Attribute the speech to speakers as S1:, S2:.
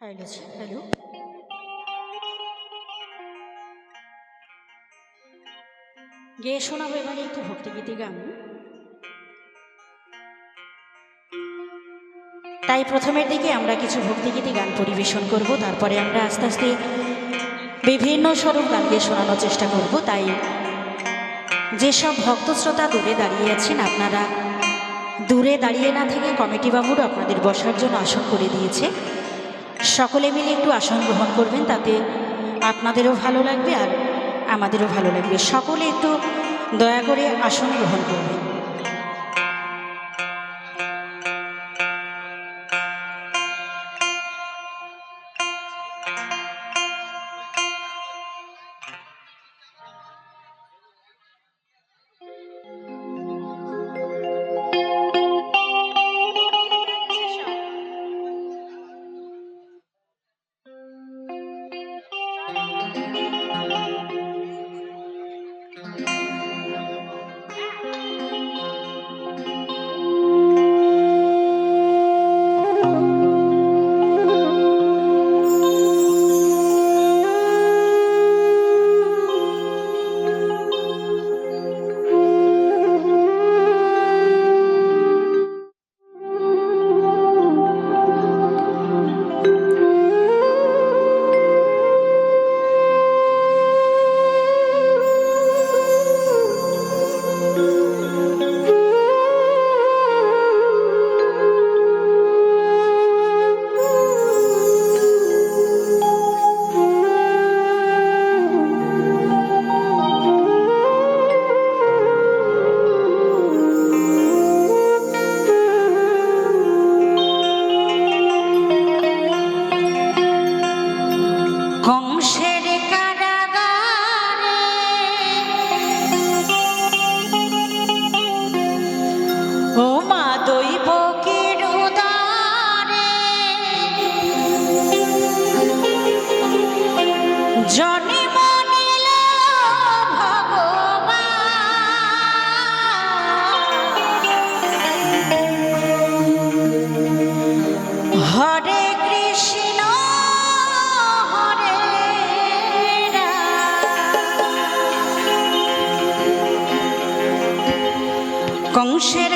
S1: Hello hello গেয়ে শোনাবো এবারে একটি ভক্তিগীতি গান। তাই প্রথমের দিকে আমরা কিছু ভক্তিগীতি গান পরিবেশন করব, তারপরে আমরা আস্তে আস্তে বিভিন্ন স্বরূপ গান গিয়ে শোনানোর চেষ্টা করব। তাই যেসব ভক্ত শ্রোতা দূরে দাঁড়িয়ে আছেন, আপনারা দূরে দাঁড়িয়ে না থেকে কমিটি বাবুর আপনাদের বসার জন্য আসন করে দিয়েছে। সকলে মিলে একটু আসন গ্রহণ করবেন, তাতে আপনাদেরও ভালো লাগবে আর আমাদেরও ভালো লাগবে। সকলে একটু দয়া করে আসন গ্রহণ করবেন। Música কংসের